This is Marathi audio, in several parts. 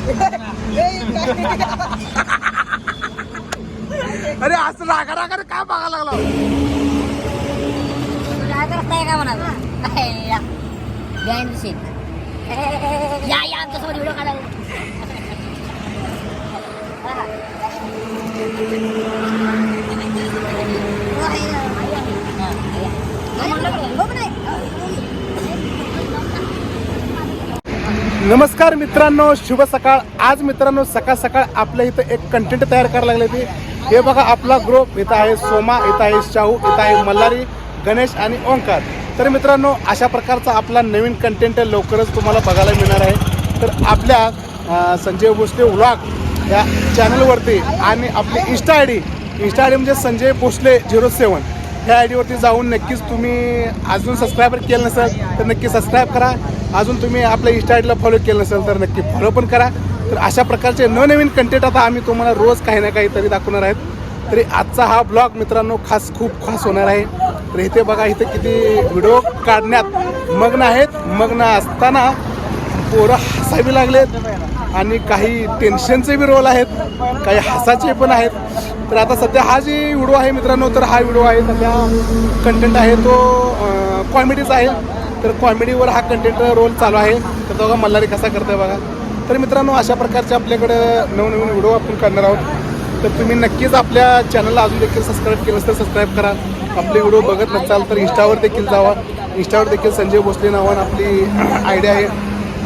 अरे असं रागा रागा काय बघायला लागला? काय करताय का म्हणा या या आमच्यासोबत व्हिडिओ काढायला नमस्कार मित्रांनो शुभ सकाळ. आज मित्रांनो सकाळ सकाळ आपल्या इथं एक कंटेंट तयार करायला लागले ते हे बघा आपला ग्रुप इथं आहे सोमा इथं आहे शाहू इथं आहे मल्हारी गणेश आणि ओंकार. तर मित्रांनो अशा प्रकारचा आपला नवीन कंटेंट लवकरच तुम्हाला बघायला मिळणार आहे. तर आपल्या संजय भोसले व्लॉग या चॅनलवरती आणि आपली insta I D insta I D म्हणजे संजय भोसले झिरो सेवन ह्या आय डीवरती जाऊन नक्कीच तुम्ही अजून सबस्क्रायबर केलं नसेल तर नक्की सबस्क्राईब करा. अजून तुम्ही आपल्या इंस्टाईडला फॉलो केलं नसेल तर नक्की फॉलो पण करा. तर अशा प्रकारचे नवनवीन कंटेंट आता आम्ही तुम्हाला रोज काही ना काहीतरी दाखवणार आहेत. तरी आजचा हा ब्लॉग मित्रांनो खास खूप खास होणार आहे. तर इथे बघा इथे किती व्हिडिओ काढण्यात मग्न आहेत. मग्न असताना पोरं हसावी लागलेत आणि काही टेन्शनचे बी रोल आहेत. काही हसाचे पण आहेत. तर आता सध्या हा जे व्हिडिओ आहे मित्रांनो तर हा व्हिडिओ आहे. सध्या कंटेंट आहे तो कॉमेडीचा आहे. तर कॉमेडीवर हा कंटेंट रोल चालू आहे. तर तो बघा मल्हारी कसा करतोय बघा. तर मित्रांनो अशा प्रकारचे आपल्याकडं नवनवीन व्हिडिओ आपण करणार आहोत. तर तुम्ही नक्कीच आपल्या चॅनलला अजून देखील सबस्क्राईब केलं तर सबस्क्राईब करा. आपले व्हिडिओ बघत नसाल तर इंस्टावर देखील जावा. इंस्टावर देखील संजय भोसले नावान आपली आयडिया आहे.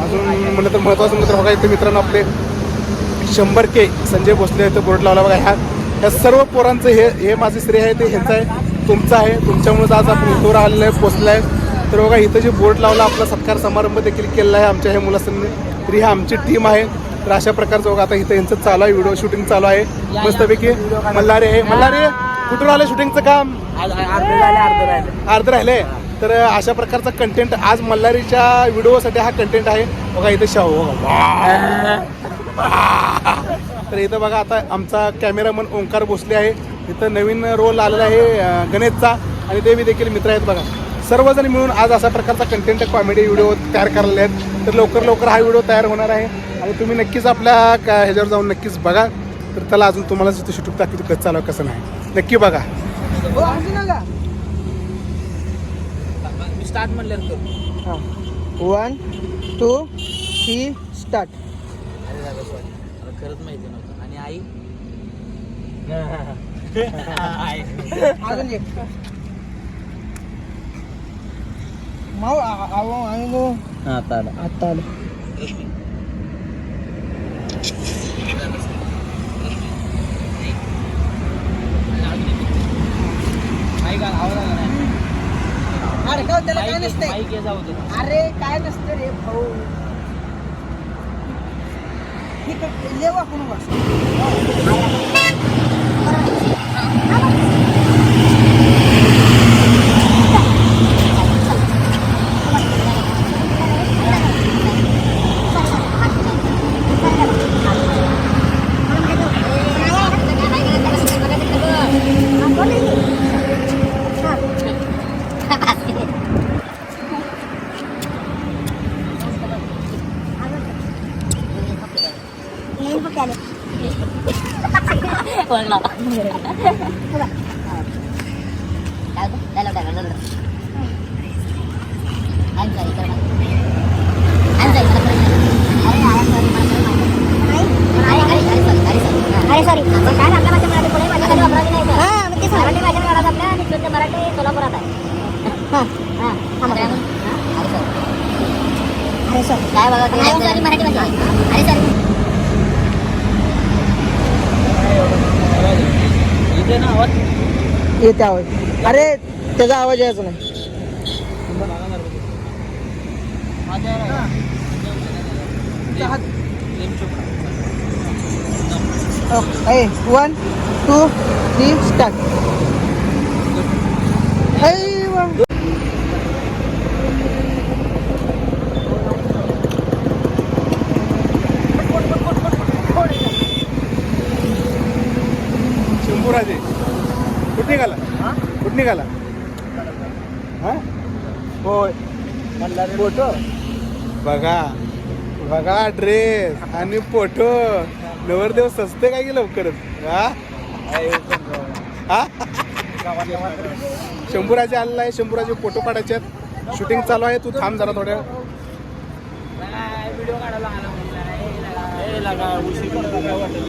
अजून म्हणलं तर महत्त्वाचं मित्र म्हणजे बघा इथे मित्रांनो आपले शंभर के संजय भोसले इथं बोर्ड लावला बघा. ह्या ह्या सर्व पोरांचं हे हे माझं श्रेय आहे ते ह्यांचं आहे तुमचं आहे. तुमच्यामुळेच आज आपण इथवर आलेलं आहे पोचलं आहे. तर बघा इथं जे बोर्ड लावला आपला सत्कार समारंभ देखील केलेला आहे आमच्या ह्या मुलासांनी. तरी ही आमची टीम आहे. तर अशा प्रकारचं बघा आता इथं यांचं चालू आहे व्हिडिओ शूटिंग चालू आहे. मस्तपैकी मल्हारी आहे मल्हारी कुठून आलं शूटिंगचं काम? अर्ध राहिले. तर अशा प्रकारचा कंटेंट आज मल्हारीच्या व्हिडिओसाठी हा कंटेंट आहे. बघा इथं शाहू तर इथं बघा आता आमचा कॅमेरामन ओंकार भोसले आहे. इथं नवीन रोल आलेला आहे गणेशचा. आणि ते देखील मित्र आहेत बघा. सर्वजण मिळून आज अशा प्रकारचा कंटेंट कॉमेडी व्हिडिओ तयार करायला आहेत. तर लवकर लवकर हा व्हिडिओ तयार होणार आहे. आणि तुम्ही नक्कीच आपल्या का ह्याच्यावर जाऊन नक्कीच बघा. तर त्याला अजून तुम्हाला तिथं शूटिंग दाखवतो कसं चालू आहे, कसं नाही. नक्की बघा. Start one two three start खरंच माहिती नव्हतं. आणि आई. अजून एक. माऊ आव- नो. आता आला. आता आलं. आई का अरे काय त्याला काय नसतंय? अरे काय नसतं रे भाऊ? लेवा कोण बस अरे सॉरी. काय आपल्या भाषा मराठी पुढे माझ्या खाली वापरावी नाही मराठी भाषा काढत आपल्या आणि शुद्ध मराठी सोलापुरात आहे अरे सर काय बघा मराठी भाषा अरे सर ना आवाज येते आवाज. अरे त्याचा आवाज यायचा नाही. One two three start Shambhuraje कुठे निघाला कुठे निघाला? हा? होय. फोटो? बघा. बघा ड्रेस आणि फोटो नवरदेव सस्ते काय की लवकरच हा? हा शंभूराजे आलेला आहे शंभूराजे फोटो काढायचे आहेत शूटिंग चालू आहे. तू थांब जरा थोड्या. व्हिडिओ काढायला आला म्हटलं लगा उशीर करतो काय वाटेल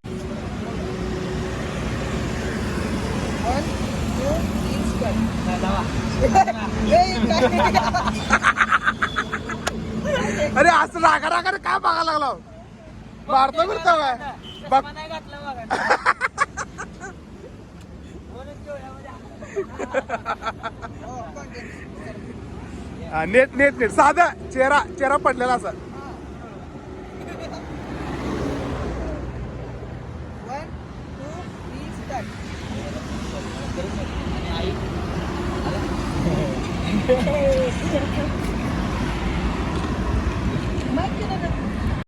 वन टू अरे असं रागा रागा काय बघायला लागला मारतो बिरतो काय? बघ. हा, नेट नेट नेट. साधा चेहरा चेहरा पडलेला असा. One two three start Yay!